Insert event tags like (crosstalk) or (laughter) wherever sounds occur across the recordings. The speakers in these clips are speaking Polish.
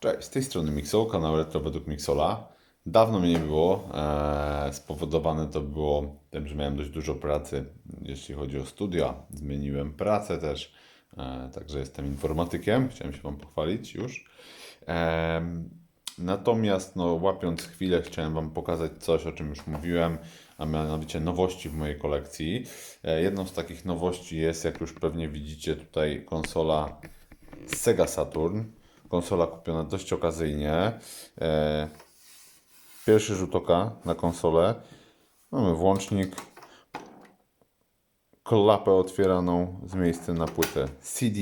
Cześć, z tej strony Mixol, kanał Retro według Mixola. Dawno mnie nie było. Eee, spowodowane to było tym, że miałem dość dużo pracy, jeśli chodzi o studia. Zmieniłem pracę też, eee, także jestem informatykiem. Chciałem się Wam pochwalić już. Em, Natomiast, no, łapiąc chwilę, chciałem Wam pokazać coś, o czym już mówiłem, a mianowicie nowości w mojej kolekcji. E, Jedną z takich nowości jest, jak już pewnie widzicie, tutaj konsola Sega Saturn. Konsola kupiona dość okazyjnie. E, Pierwszy rzut oka na konsolę. Mamy włącznik, klapę otwieraną z miejscem na płytę CD.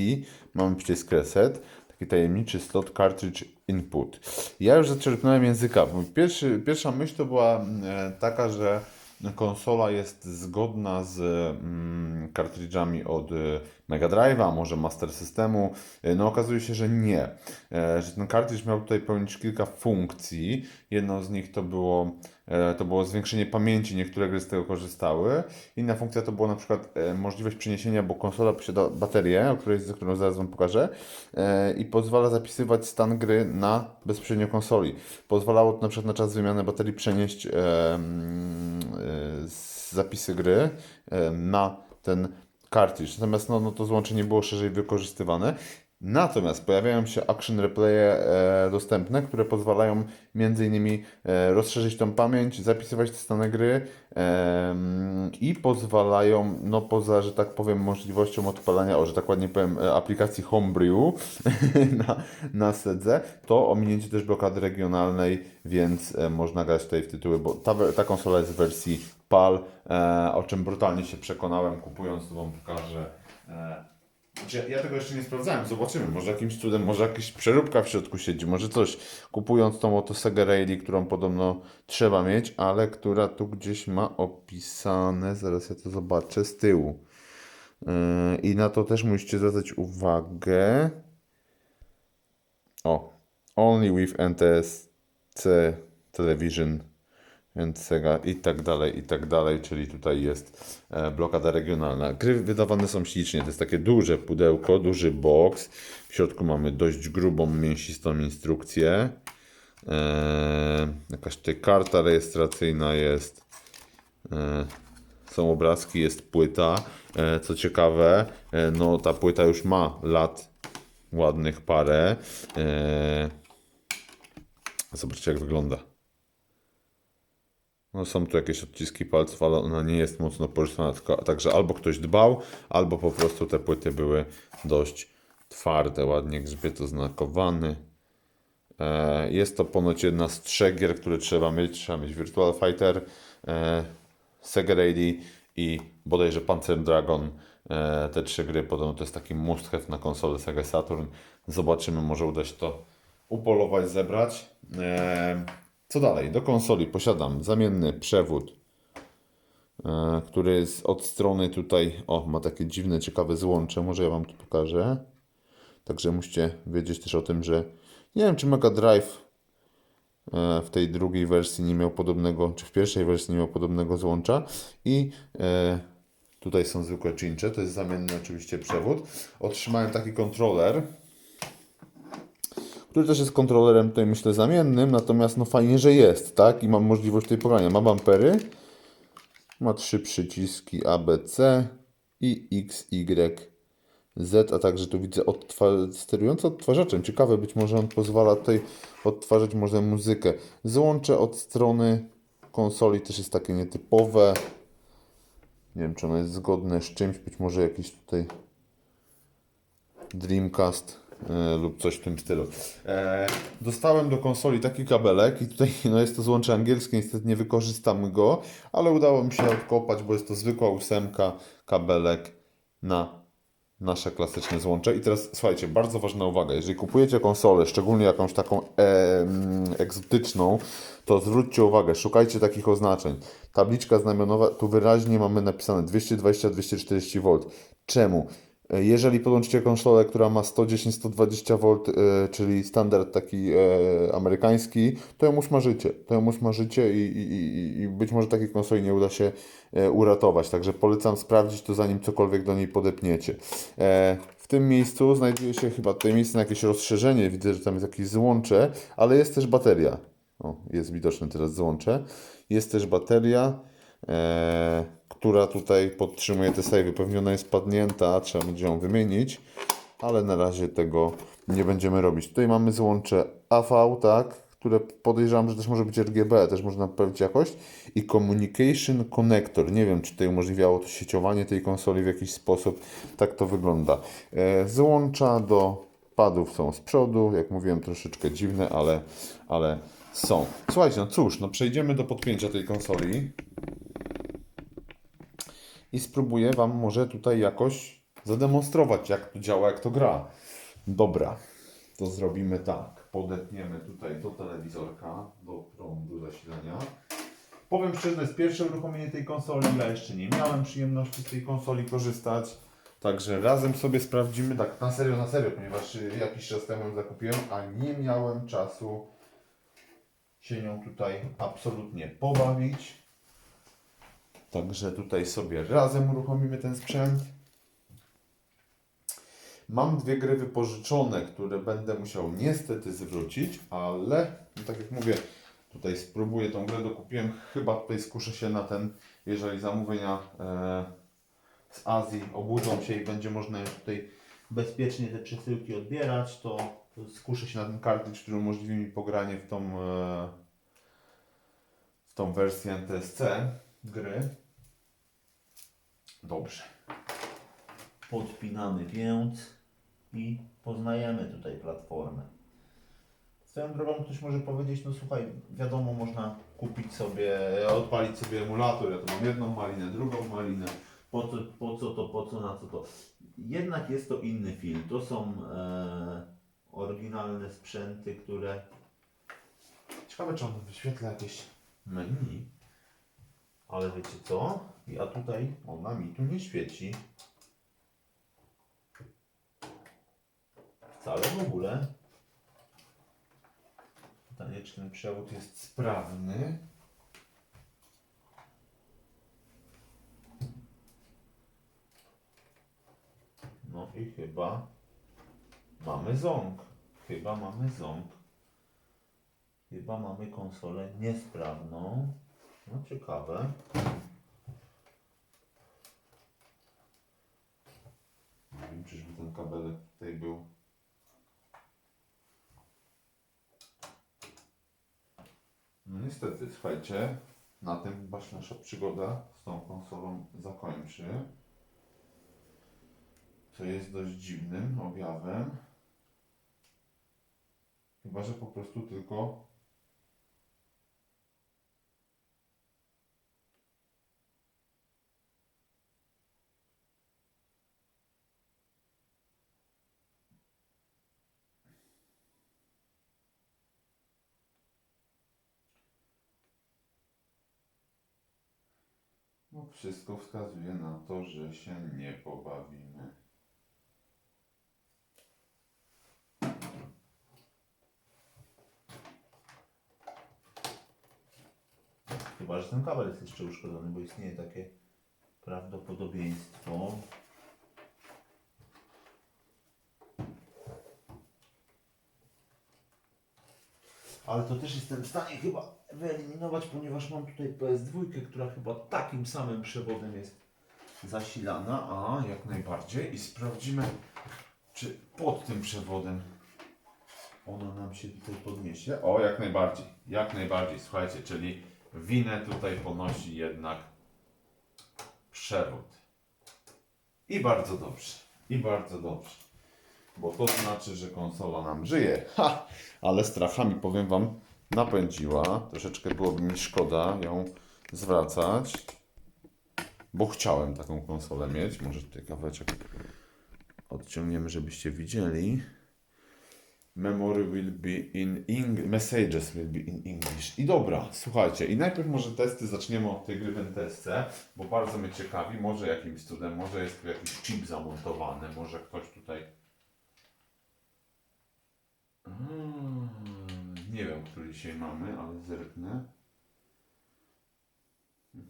Mamy przycisk reset, taki tajemniczy slot cartridge input. Ja już zaczerpnąłem języka. Pierwszy, pierwsza myśl to była e, taka, że konsola jest zgodna z mm, od e, Mega Drive'a, może Master Systemu. E, No okazuje się, że nie. E, Że ten kartridż miał tutaj pełnić kilka funkcji. Jedną z nich to było, e, to było zwiększenie pamięci, niektóre gry z tego korzystały. Inna funkcja to była na przykład możliwość przeniesienia, bo konsola posiada baterię, o której, za którą zaraz Wam pokażę, i pozwala zapisywać stan gry na bezpośrednio konsoli. Pozwalało to na przykład na czas wymiany baterii przenieść zapisy gry na ten cartridge. Natomiast no, no to złącze nie było szerzej wykorzystywane. Natomiast pojawiają się action replaye e, dostępne, które pozwalają innymi e, rozszerzyć tą pamięć, zapisywać te stany gry i pozwalają, no poza, że tak powiem, możliwością odpalania, o, że tak ładnie powiem, e, aplikacji Homebrew (laughs) na, na sedze, to ominięcie też blokady regionalnej, więc można grać tutaj w tytuły, bo ta, ta konsola jest w wersji E, o czym brutalnie się przekonałem, kupując, to Wam pokażę. E, znaczy, ja- tego jeszcze nie sprawdzałem, zobaczymy. Może jakimś cudem, może jakaś przeróbka w środku siedzi, może coś. Kupując tą oto Sega Rally, którą podobno trzeba mieć, ale która tu gdzieś ma opisane, zaraz ja to zobaczę, z tyłu. Yy, I na to też musicie zwracać uwagę. O, only with NTSC Television and Sega i tak dalej, i tak dalej, czyli tutaj jest e, blokada regionalna. Gry wydawane są ślicznie, to jest takie duże pudełko, duży box. W środku mamy dość grubą, mięsistą instrukcję. E, jakaś tutaj karta rejestracyjna jest. E, są obrazki, jest płyta. E, co ciekawe, e, no ta płyta już ma lat ładnych parę. E, zobaczcie jak wygląda. No są tu jakieś odciski palców, ale ona nie jest mocno porysowana, tylko także albo ktoś dbał, albo po prostu te płyty były dość twarde, ładnie grzbiet oznakowany. E, Jest to ponoć jedna z trzech gier, które trzeba mieć. Trzeba mieć Virtual Fighter, e, Sega Rally i bodajże Panzer Dragon. E, Te trzy gry podobno to jest taki must have na konsolę Sega Saturn. Zobaczymy, może uda się to upolować, zebrać. E, Co dalej? Do konsoli posiadam zamienny przewód, e, który jest od strony tutaj, o, ma takie dziwne, ciekawe złącze. Może ja Wam to pokażę. Także musicie wiedzieć też o tym, że nie wiem, czy Mega Drive e, w tej drugiej wersji nie miał podobnego, czy w pierwszej wersji nie miał podobnego złącza. I e, tutaj są zwykłe cincze, to jest zamienny oczywiście przewód. Otrzymałem taki kontroler, który też jest kontrolerem tutaj myślę zamiennym, natomiast no fajnie, że jest, tak? I mam możliwość tutaj pogrania. Ma bampery, ma trzy przyciski A, B, C i X, Y, Z, a także tu widzę odtwa- sterujący odtwarzaczem. Ciekawe, być może on pozwala tutaj odtwarzać może muzykę. Złącze od strony konsoli też jest takie nietypowe. Nie wiem, czy ono jest zgodne z czymś, być może jakiś tutaj Dreamcast lub coś w tym stylu. E, dostałem do konsoli taki kabelek i tutaj no jest to złącze angielskie, niestety nie wykorzystam go, ale udało mi się odkopać, bo jest to zwykła ósemka kabelek na nasze klasyczne złącze. I teraz słuchajcie, bardzo ważna uwaga, jeżeli kupujecie konsolę, szczególnie jakąś taką e, egzotyczną, to zwróćcie uwagę, szukajcie takich oznaczeń. Tabliczka znamionowa, tu wyraźnie mamy napisane 220-240 V. Czemu? E, Jeżeli podłączycie konsolę, która ma 110-120 V, e, czyli standard taki e, amerykański, to ją usmażycie. To ją usmażycie i, i, i- być może takiej konsoli nie uda się uratować. Także polecam sprawdzić to zanim cokolwiek do niej podepniecie. W tym miejscu znajduje się chyba tutaj miejsce na jakieś rozszerzenie. Widzę, że tam jest jakieś złącze, ale jest też bateria. O, jest widoczne teraz złącze. Jest też bateria, e, która tutaj podtrzymuje te sejwy. Pewnie ona jest padnięta, trzeba będzie ją wymienić, ale na razie tego nie będziemy robić. Tutaj mamy złącze AV, tak, które podejrzewam, że też może być RGB, też można poprawić jakość. I Communication Connector. Nie wiem, czy tutaj umożliwiało to sieciowanie tej konsoli w jakiś sposób. Tak to wygląda. E, złącza do padów są z przodu. Jak mówiłem, troszeczkę dziwne, ale, ale są. Słuchajcie, no cóż, no przejdziemy do podpięcia tej konsoli. I spróbuję Wam może tutaj jakoś zademonstrować, jak to działa, jak to gra. Dobra, to zrobimy tak. Podetniemy tutaj do telewizorka, do prądu zasilania. Powiem szczerze, to jest pierwsze uruchomienie tej konsoli. Ja jeszcze nie miałem przyjemności z tej konsoli korzystać. Także razem sobie sprawdzimy, tak na serio, na serio, ponieważ y, jakiś czas temu ją zakupiłem, a nie miałem czasu się nią tutaj absolutnie pobawić. Także tutaj sobie razem uruchomimy ten sprzęt. Mam dwie gry wypożyczone, które będę musiał niestety zwrócić, ale no tak jak mówię, tutaj spróbuję tą grę dokupiłem. Chyba tutaj skuszę się na ten, jeżeli zamówienia e, z Azji obudzą się i będzie można tutaj bezpiecznie te przesyłki odbierać, to, skuszę się na ten kartridż, który umożliwi mi pogranie w tą, e, w tą wersję NTSC gry. Dobrze. Podpinamy więc i poznajemy tutaj platformę. Swoją drogą ktoś może powiedzieć, no słuchaj, wiadomo, można kupić sobie, odpalić sobie emulator, ja tu mam jedną malinę, drugą malinę. Po co, po co to, po co, na co to? Jednak jest to inny film. To są e, oryginalne sprzęty, które Ciekawe, czy on wyświetla jakieś menu, ale wiecie co? A tutaj ona mi tu nie świeci. Wcale w ogóle. Taneczny przewód jest sprawny. No i chyba mamy ząg. Chyba mamy ząg. Chyba mamy konsolę niesprawną. No ciekawe. Nie wiem, czyżby ten kabelek tutaj był. No niestety, słuchajcie, na tym się nasza przygoda z tą konsolą zakończy. Co jest dość dziwnym objawem. Chyba, że po prostu tylko wszystko wskazuje na to, że się nie pobawimy. Chyba, że ten kabel jest jeszcze uszkodzony, bo istnieje takie prawdopodobieństwo. Ale to też jestem w stanie chyba wyeliminować, ponieważ mam tutaj PS2, która chyba takim samym przewodem jest zasilana. A, jak najbardziej. I sprawdzimy, czy pod tym przewodem ona nam się tutaj podniesie. O, jak najbardziej. Jak najbardziej. Słuchajcie, czyli winę tutaj ponosi jednak przewód. I bardzo dobrze. I bardzo dobrze. Bo to znaczy, że konsola nam żyje. Ha! Ale strachami, powiem Wam, napędziła. Troszeczkę byłoby mi szkoda ją zwracać. Bo chciałem taką konsolę mieć. Może tutaj kawałeczek odciągniemy, żebyście widzieli. Memory will be in English. Messages will be in English. I dobra, słuchajcie, i najpierw może testy zaczniemy od tej gry w NTSC, bo bardzo mnie ciekawi, może jakimś cudem, może jest tu jakiś chip zamontowany, może ktoś tutaj. Mm, nie wiem, który dzisiaj mamy, ale zerknę. (laughs)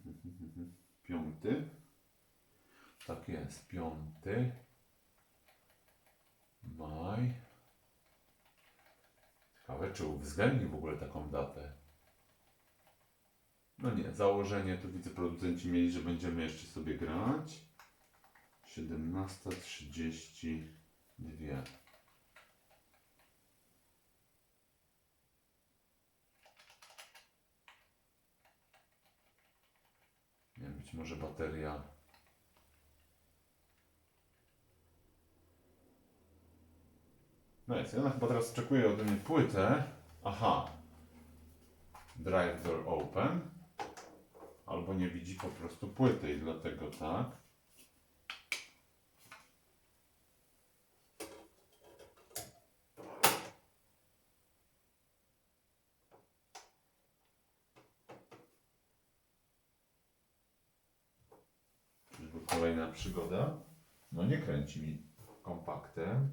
Piąty. Tak jest, piąty. Maj. Ciekawe, czy uwzględni w ogóle taką datę. No nie, założenie tu widzę producenci mieli, że będziemy jeszcze sobie grać. 17.32. wiem, być może bateria. No jest, ona chyba teraz oczekuje ode mnie płytę. Aha. Drive door open. Albo nie widzi po prostu płyty i dlatego tak. Czyżby kolejna przygoda? No nie kręci mi kompaktem.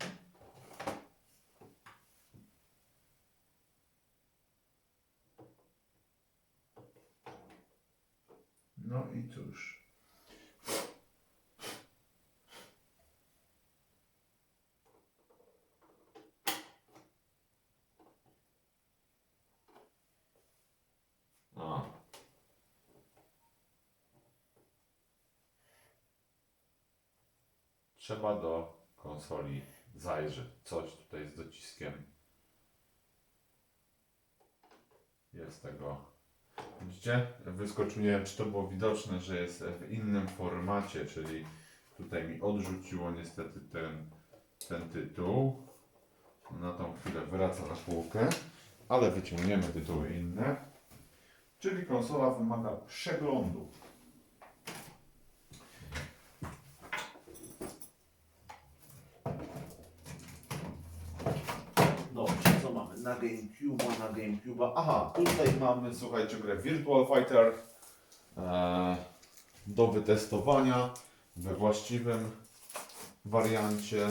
No i cóż. A. Trzeba do konsoli zajrzeć. Coś tutaj z dociskiem. Jest tego Widzicie? Wyskoczył, nie wiem czy to było widoczne, że jest w innym formacie, czyli tutaj mi odrzuciło niestety ten, ten tytuł. Na tą chwilę wraca na półkę, ale wyciągniemy tytuły inne. Czyli konsola wymaga przeglądu. Dobrze, co mamy? Na GameCube, na GameCube. Aha, Tutaj mamy, słuchajcie, grę Virtual Fighter e, do wytestowania we właściwym wariancie.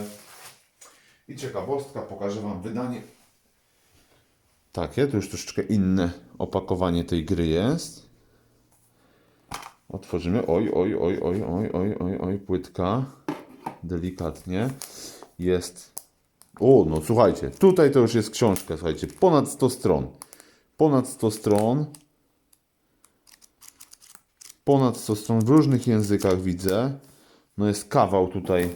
I ciekawostka, pokażę Wam wydanie. Takie, to już troszeczkę inne opakowanie tej gry jest. Otworzymy. Oj, oj, oj, oj, oj, oj, oj, oj, płytka. Delikatnie. Jest. O, no słuchajcie, tutaj to już jest książka, słuchajcie, ponad 100 stron ponad 100 stron. Ponad 100 stron w różnych językach widzę. No jest kawał tutaj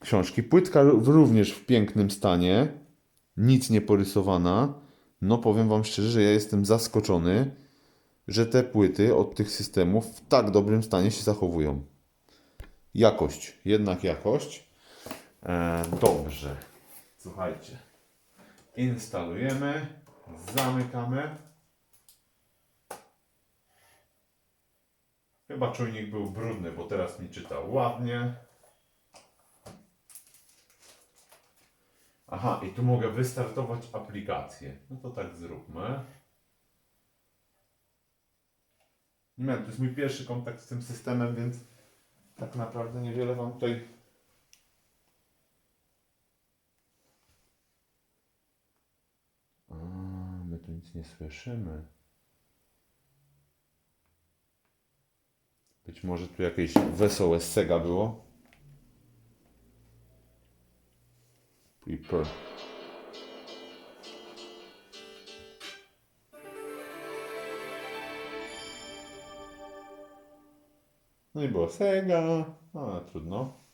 książki. Płytka ró- również w pięknym stanie. Nic nie porysowana. No powiem Wam szczerze, że ja jestem zaskoczony, że te płyty od tych systemów w tak dobrym stanie się zachowują. Jakość, jednak jakość. E, dobrze. Słuchajcie. Instalujemy. Zamykamy. Chyba czujnik był brudny, bo teraz mi czytał ładnie. Aha, i tu mogę wystartować aplikację. No to tak zróbmy. Nie wiem, to jest mój pierwszy kontakt z tym systemem, więc tak naprawdę niewiele Wam tutaj A, my tu nic nie słyszymy. Być może tu jakieś wesołe sega było. Prepare. No i było Sega, ale trudno.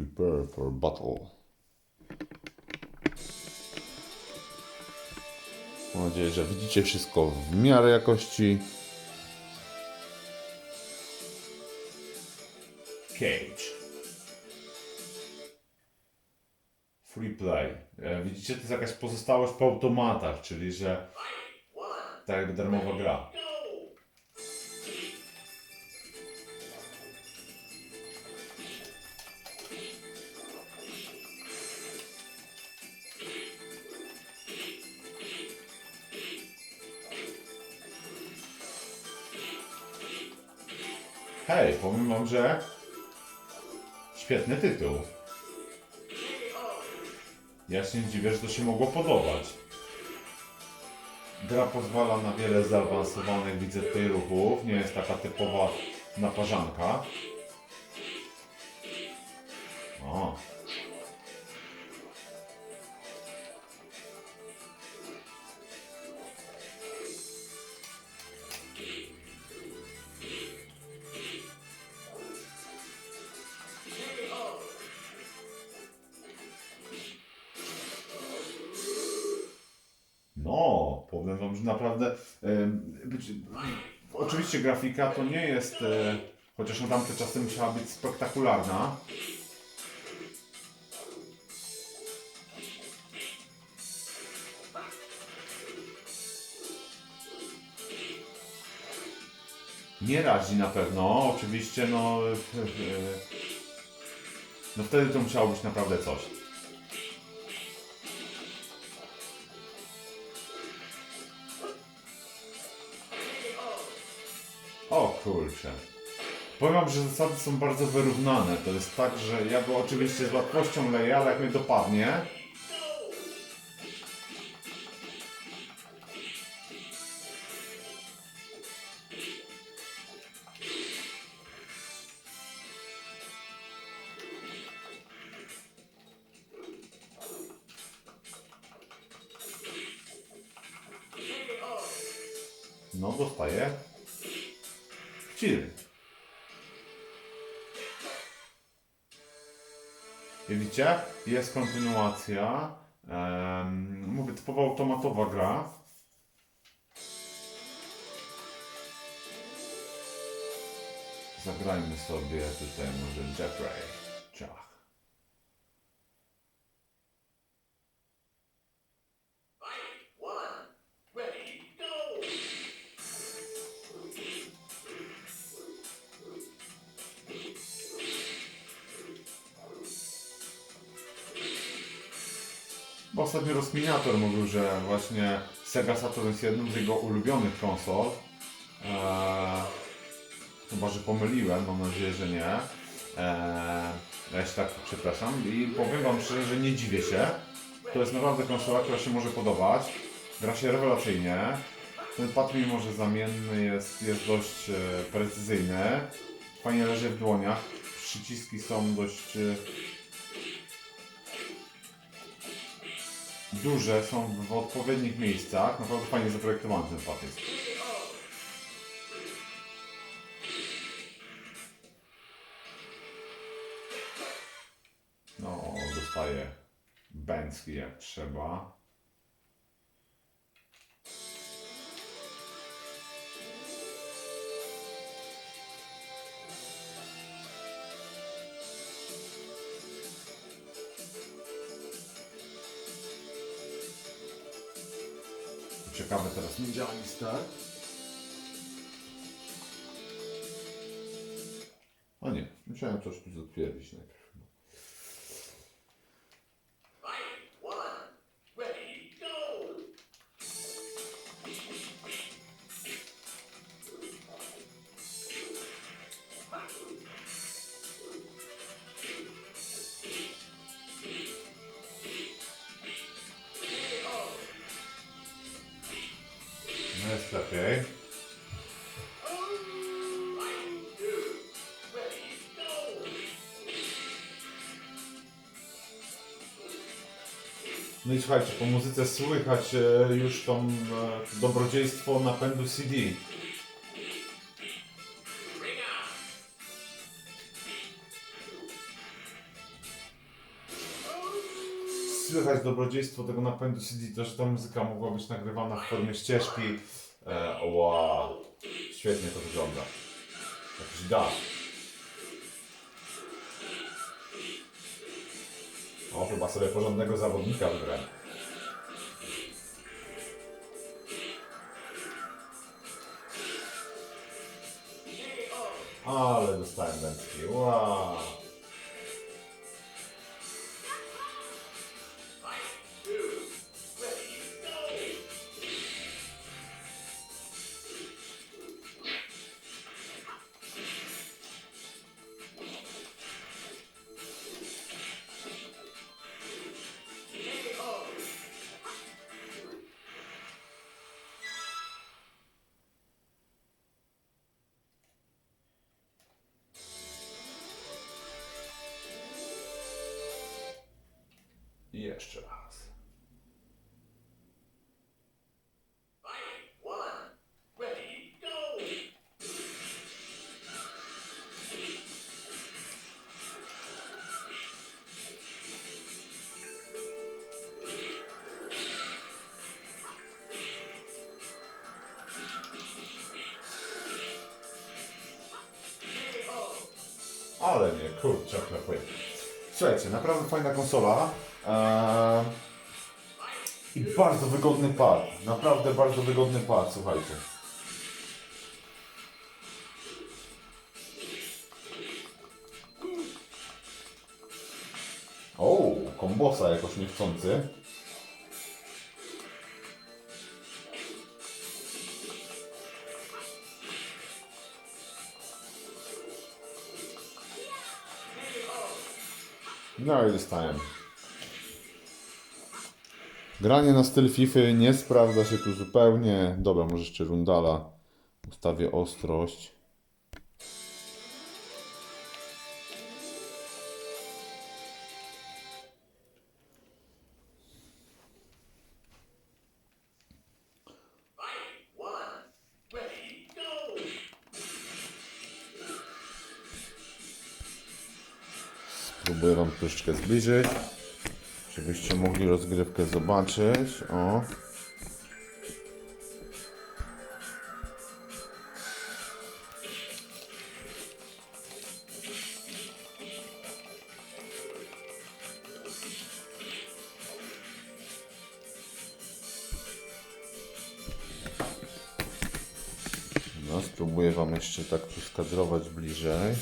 Prepare for battle. Mam nadzieję, że widzicie wszystko w miarę jakości. Cage. Free play. E, Widzicie, to jest jakaś pozostałość po automatach, czyli że tak jakby darmowa gra. Że świetny tytuł. Ja się dziwię, że to się mogło podobać. Gra pozwala na wiele zaawansowanych, widzę tutaj ruchów. Nie jest taka typowa naparzanka. O. oczywiście grafika to nie jest. E, chociaż na tamte czasy musiała być spektakularna. Nie razi na pewno, oczywiście, no. e, e, No wtedy to musiało być naprawdę coś. Kurczę. Powiem że zasady są bardzo wyrównane. To jest tak, że ja go oczywiście z łatwością leję, ale jak mnie dopadnie... No, dostaję. Chill. Widzicie? Jest kontynuacja. Em, mówię, typowo automatowa gra. Zagrajmy sobie tutaj może Jeffrey. Bo ostatnio rozkminiator mówił, że właśnie Sega Saturn jest jedną z jego ulubionych konsol. Eee, chyba, że pomyliłem, mam nadzieję, że nie. Eee, ja się tak przepraszam i powiem Wam szczerze, że nie dziwię się. To jest naprawdę konsola, która się może podobać. Gra się rewelacyjnie. Ten pad, mimo że zamienny, jest, jest dość e, precyzyjny. Fajnie leży w dłoniach. Przyciski są dość duże, są w odpowiednich miejscach. Naprawdę fajnie zaprojektowany ten jest. No, dostaję bęcki jak trzeba. Nic, tak? O nie, musiałem coś tu zatwierdzić najpierw. No i słuchajcie, po muzyce słychać e, już tą e, dobrodziejstwo napędu CD. Słychać dobrodziejstwo tego napędu CD, to że ta muzyka mogła być nagrywana w formie ścieżki. E, wow, świetnie to wygląda. Jakiś dach. O, chyba sobie porządnego zawodnika wybrałem. Ale dostałem wędki. Wow. I jeszcze raz. Ale nie, kurczę, klepuje. Słuchajcie, naprawdę fajna konsola. Eee, I bardzo wygodny pad. Naprawdę bardzo wygodny pad, słuchajcie. O, kombosa jakoś niechcący. No i dostałem. Granie na styl FIFA nie sprawdza się tu zupełnie. Dobra, może jeszcze rundala. Ustawię ostrość. Spróbuję Wam troszeczkę zbliżyć, żebyście mogli rozgrywkę zobaczyć. O. No, spróbuję Wam jeszcze tak tu skadrować bliżej.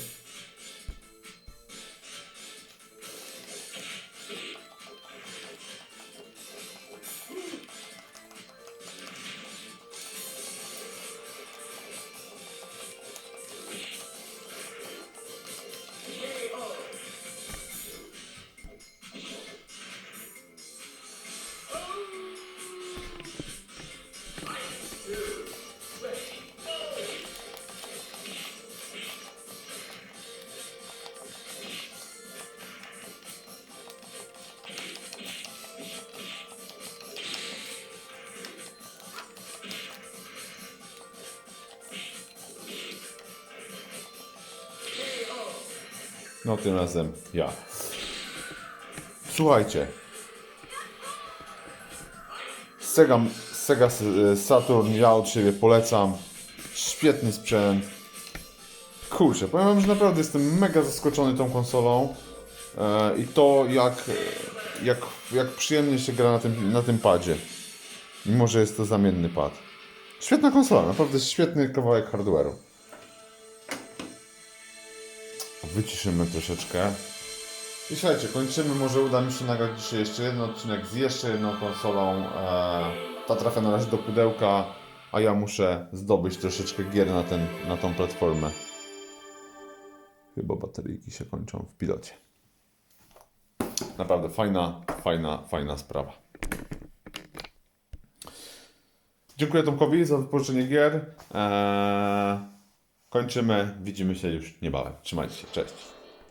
No tym razem ja. Słuchajcie. Sega, Sega S- Saturn ja od siebie polecam. Świetny sprzęt. Kurczę, powiem wam, że naprawdę jestem mega zaskoczony tą konsolą. E, I to jak, jak, jak przyjemnie się gra na tym, na tym padzie. Mimo, że jest to zamienny pad. Świetna konsola, naprawdę świetny kawałek hardware'u. Wyciszymy troszeczkę. I słuchajcie, kończymy. Może uda mi się nagrać dzisiaj jeszcze jeden odcinek z jeszcze jedną konsolą. Eee, ta trafia na razie do pudełka, a ja muszę zdobyć troszeczkę gier na, ten, na tą platformę. Chyba bateryjki się kończą w pilocie. Naprawdę fajna, fajna, fajna sprawa. Dziękuję Tomkowi za wypożyczenie gier. Eee, kończymy. Widzimy się już niebawem. Trzymajcie się. Cześć.